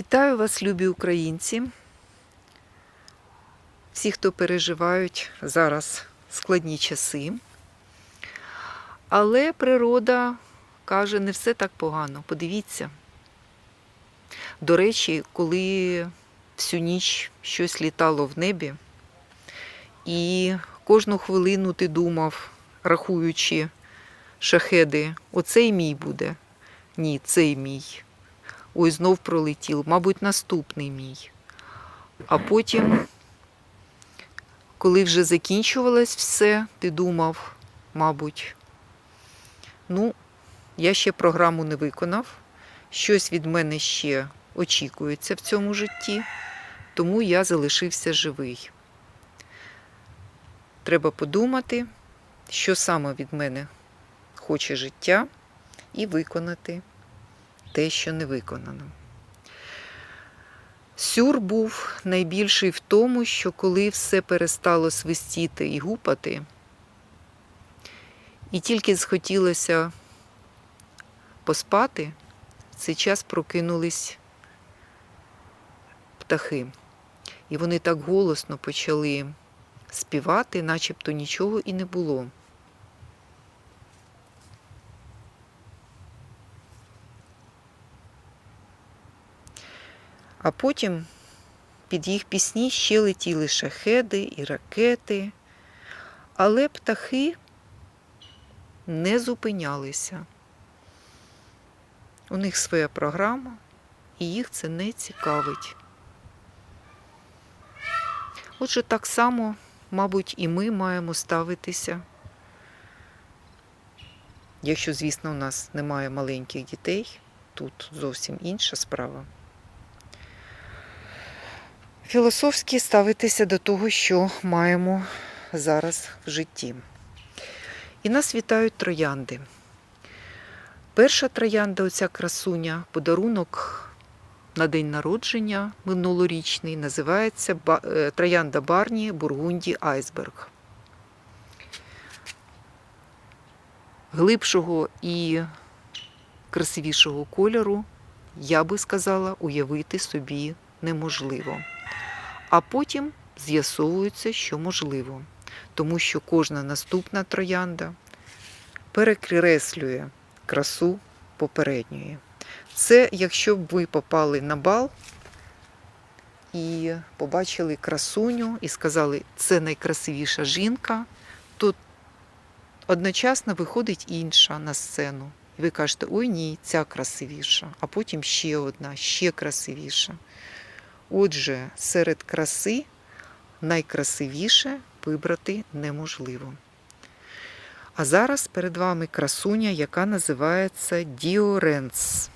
Вітаю вас, любі українці. Всі, хто переживають зараз складні часи. Але природа каже, не все так погано. Подивіться. До речі, коли всю ніч щось літало в небі, і кожну хвилину ти думав, рахуючи шахеди, оцей мій буде. Ні, цей мій. Ой, знов пролетів, мабуть, наступний мій. А потім, коли вже закінчувалось все, ти думав, мабуть, ну, я ще програму не виконав, щось від мене ще очікується в цьому житті, тому я залишився живий. Треба подумати, що саме від мене хоче життя, і виконати те, що не виконано. Сюр був найбільший в тому, що коли все перестало свистіти і гупати, і тільки схотілося поспати, в цей час прокинулись птахи. І вони так голосно почали співати, начебто нічого і не було. А потім під їх пісні ще летіли шахеди і ракети, але птахи не зупинялися. У них своя програма, і їх це не цікавить. Отже, так само, мабуть, і ми маємо ставитися. Якщо, звісно, у нас немає маленьких дітей, тут зовсім інша справа філософськи ставитися до того, що маємо зараз в житті. І нас вітають троянди. Перша троянда, оця красуня, подарунок на день народження минулорічний, називається е, Троянда Барні Бургунді Айсберг. Глибшого і красивішого кольору, я би сказала, уявити собі неможливо а потім з'ясовується, що можливо, тому що кожна наступна троянда перекреслює красу попередньої. Це якщо б ви попали на бал і побачили красуню і сказали, це найкрасивіша жінка, то одночасно виходить інша на сцену. І ви кажете, ой ні, ця красивіша, а потім ще одна, ще красивіша. Отже, серед краси найкрасивіше вибрати неможливо. А зараз перед вами красуня, яка називається Діоренс.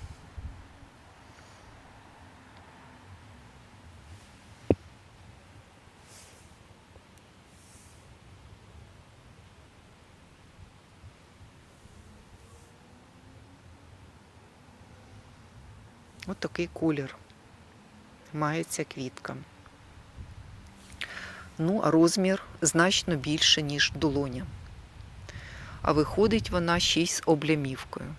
Ось такий колір має ця квітка. Ну, а розмір значно більше, ніж долоня. А виходить вона ще з облямівкою.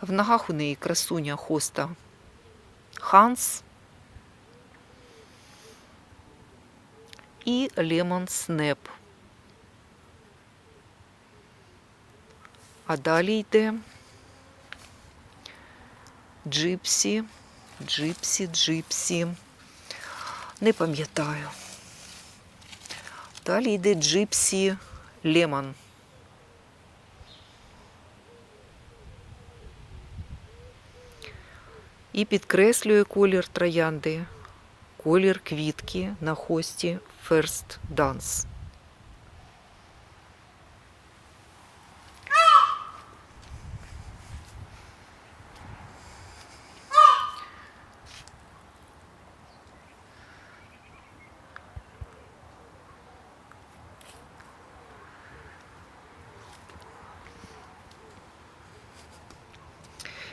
В ногах у неї красуня хоста Ханс. І Lemon Snap. А далі йде Джипсі, Джипсі, Джипсі. Не пам'ятаю. Далі йде Джипсі Лемон. І підкреслює колір троянди колір квітки на хості First Dance.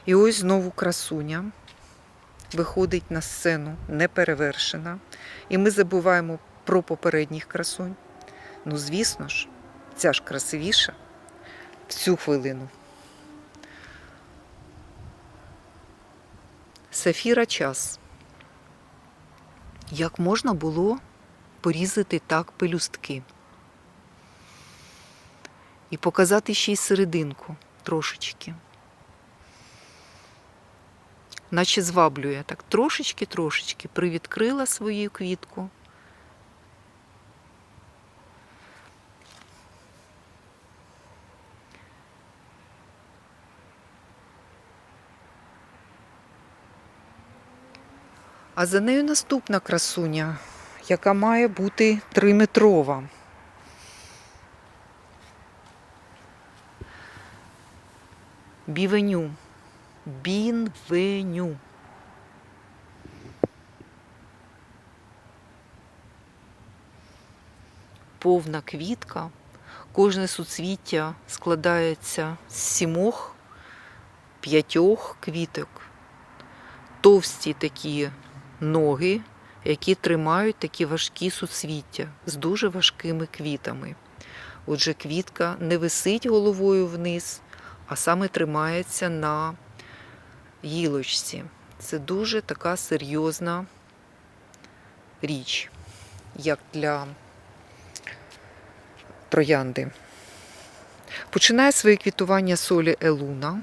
І ось знову красуня виходить на сцену неперевершена, і ми забуваємо про попередніх красунь. Ну, звісно ж, ця ж красивіша в цю хвилину. Сафіра час. Як можна було порізати так пелюстки? І показати ще й серединку трошечки. Наче зваблює так трошечки-трошечки привідкрила свою квітку. А за нею наступна красуня, яка має бути триметрова. Бівеню. Бінвеню. Повна квітка. Кожне суцвіття складається з сімох, п'ятьох квіток. Товсті такі ноги, які тримають такі важкі суцвіття з дуже важкими квітами. Отже, квітка не висить головою вниз, а саме тримається на гілочці. Це дуже така серйозна річ, як для троянди. Починає своє квітування солі Елуна,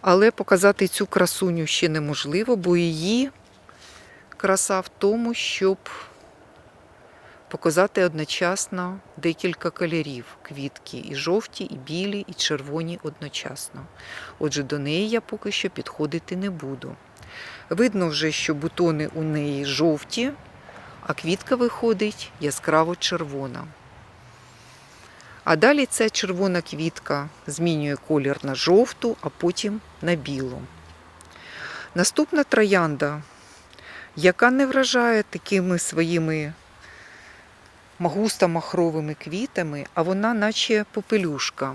але показати цю красуню ще неможливо, бо її краса в тому, щоб показати одночасно декілька кольорів квітки, і жовті, і білі, і червоні одночасно. Отже, до неї я поки що підходити не буду. Видно вже, що бутони у неї жовті, а квітка виходить яскраво червона. А далі ця червона квітка змінює колір на жовту, а потім на білу. Наступна троянда, яка не вражає такими своїми густо-махровими квітами, а вона наче попелюшка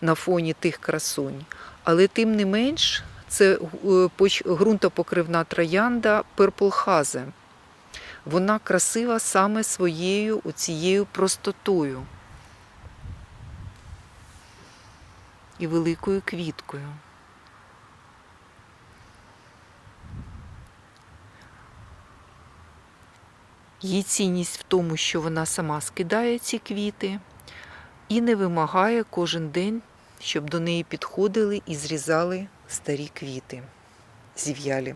на фоні тих красунь. Але тим не менш, це ґрунтопокривна троянда Haze. Вона красива саме своєю оцією простотою і великою квіткою. Її цінність в тому, що вона сама скидає ці квіти і не вимагає кожен день, щоб до неї підходили і зрізали старі квіти зів'ялі.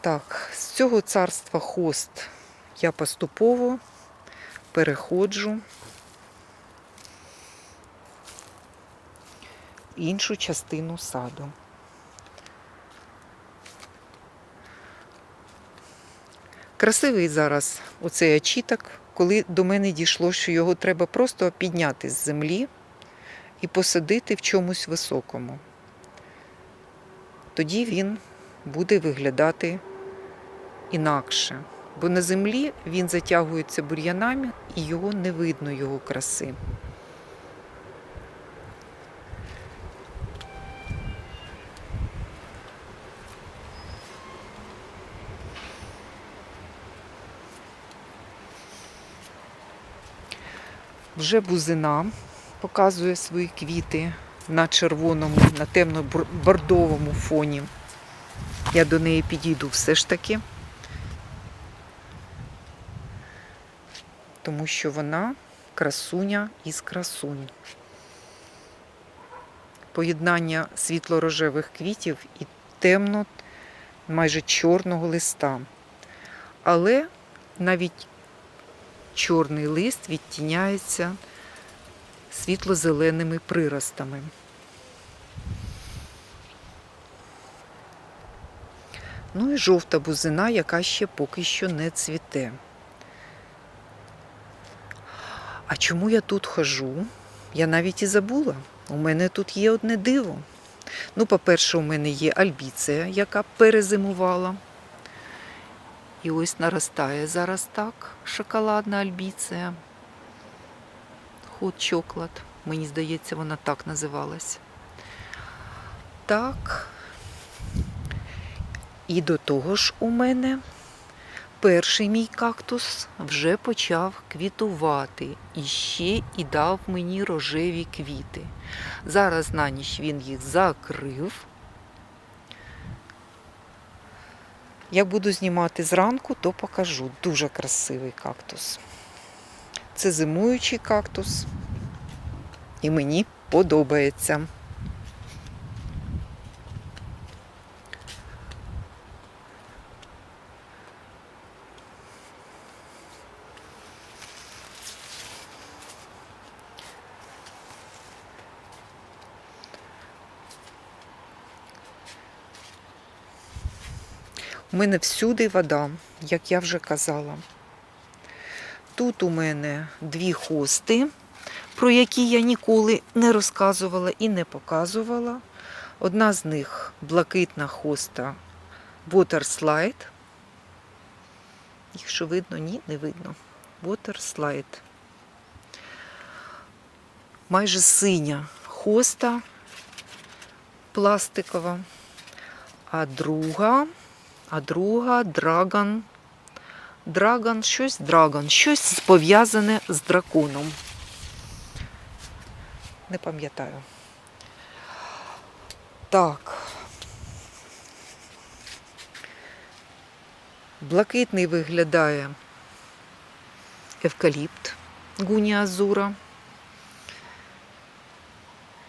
Так, з цього царства хост я поступово переходжу в іншу частину саду. Красивий зараз оцей очіток, коли до мене дійшло, що його треба просто підняти з землі і посадити в чомусь високому. Тоді він буде виглядати інакше. Бо на землі він затягується бур'янами і його не видно, його краси. Вже бузина показує свої квіти на червоному, на темно-бордовому фоні. Я до неї підійду все ж таки, тому що вона красуня із красунь. Поєднання світло-рожевих квітів і темно, майже чорного листа. Але навіть чорний лист відтіняється світло-зеленими приростами. Ну і жовта бузина, яка ще поки що не цвіте. А чому я тут хожу? Я навіть і забула. У мене тут є одне диво. Ну, по-перше, у мене є альбіція, яка перезимувала. І ось наростає зараз так шоколадна альбіція. Хот чоклад. Мені здається, вона так називалась. Так. І до того ж у мене перший мій кактус вже почав квітувати і ще і дав мені рожеві квіти. Зараз на ніч він їх закрив. Як буду знімати зранку, то покажу. Дуже красивий кактус. Це зимуючий кактус. І мені подобається. У мене всюди вода, як я вже казала. Тут у мене дві хости, про які я ніколи не розказувала і не показувала. Одна з них блакитна хоста Water Slide. Якщо видно, ні, не видно. Water Slide. Майже синя хоста пластикова. А друга, а друга драгон. Драгон, щось драгон, щось пов'язане з драконом. Не пам'ятаю. Так. Блакитний виглядає евкаліпт Гуні Азура.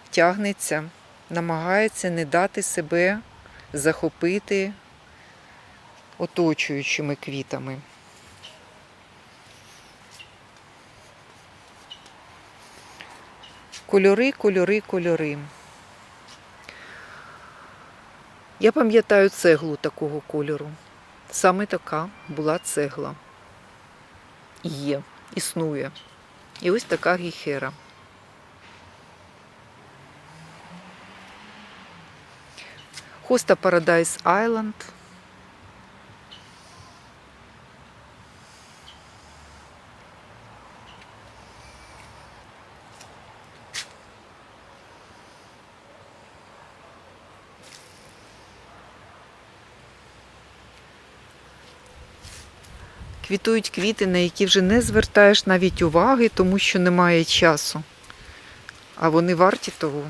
Тягнеться, намагається не дати себе захопити оточуючими квітами. Кольори, кольори, кольори. Я пам'ятаю цеглу такого кольору. Саме така була цегла. Є, існує. І ось така гіхера. Хоста Paradise Island. Квітують квіти, на які вже не звертаєш навіть уваги, тому що немає часу. А вони варті того.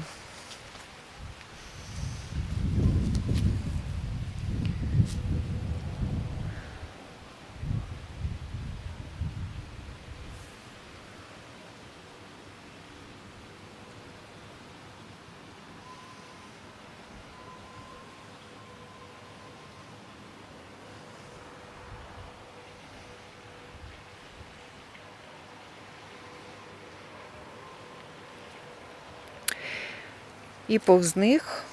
І повз них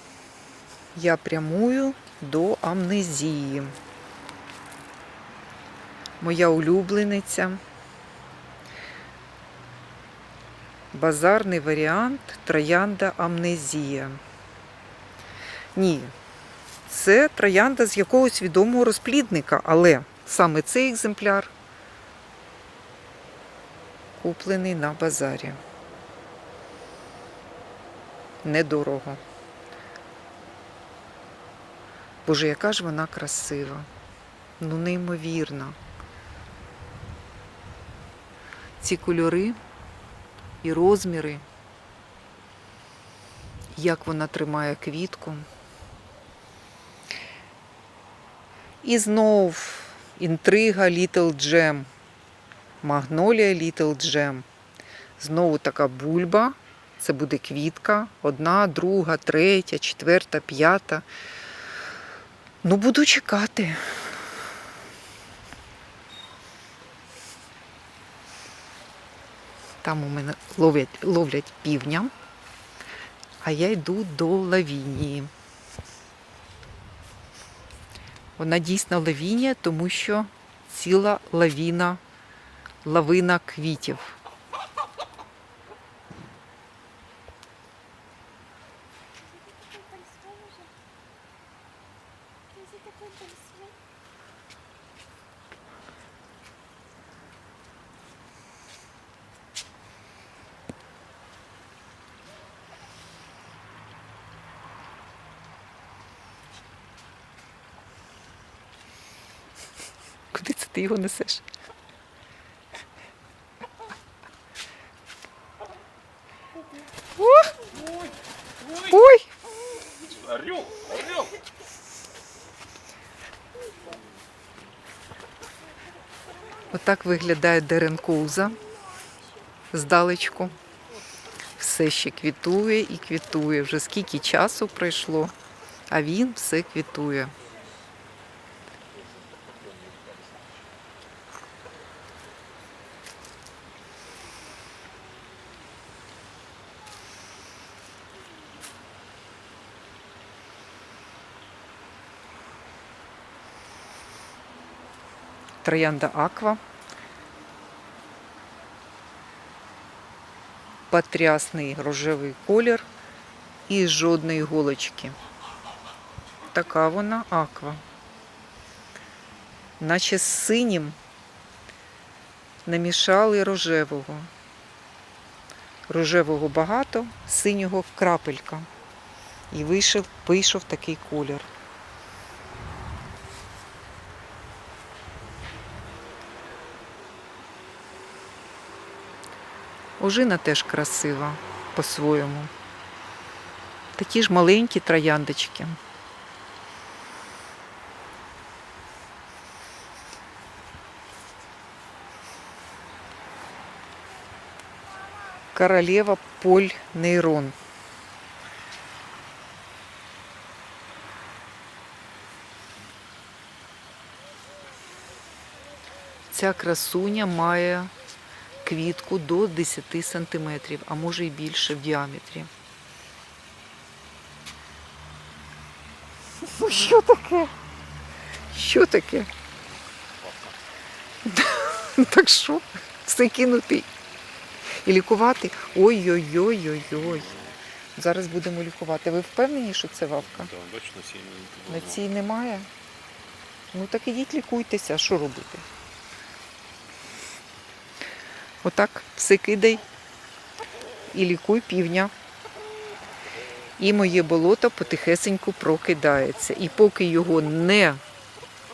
я прямую до амнезії. Моя улюблениця. Базарний варіант Троянда Амнезія. Ні, це троянда з якогось відомого розплідника, але саме цей екземпляр куплений на базарі недорого. Боже, яка ж вона красива, ну неймовірна. Ці кольори і розміри, як вона тримає квітку. І знов інтрига Little Gem. Магнолія Little Gem. Знову така бульба. Це буде квітка, одна, друга, третя, четверта, п'ята. Ну, буду чекати. Там у мене ловлять, ловлять півня, а я йду до лавінії. Вона дійсно лавінія, тому що ціла лавіна, лавина квітів. Куди це ти його несеш? Отак виглядає деренкоуза здалечку. Все ще квітує і квітує. Вже скільки часу пройшло, а він все квітує. Троянда Аква. Потрясний рожевий колір і жодної голочки. Така вона аква. Наче з синім намішали рожевого. Рожевого багато, синього крапелька. І вийшов, вийшов такий колір. Ожина теж красива по-своєму. Такі ж маленькі трояндочки. Королева Поль Нейрон. Ця красуня має квітку до 10 сантиметрів, а може і більше в діаметрі. Ну, що таке? Що таке? Так що? Все кинути і лікувати? Ой-ой-ой-ой-ой. Зараз будемо лікувати. Ви впевнені, що це вавка? Насіння не На цій немає? Ну так ідіть лікуйтеся, що робити? Отак все кидай і лікуй півня. І моє болото потихесеньку прокидається. І поки його не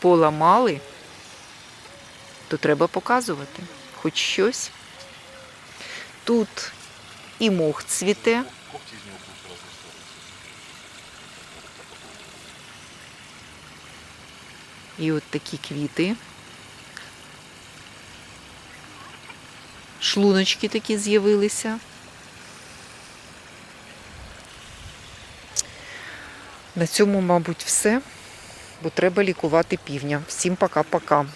поламали, то треба показувати хоч щось. Тут і мох цвіте. І от такі квіти. Шлуночки такі з'явилися. На цьому, мабуть, все, бо треба лікувати півня. Всім пока-пока.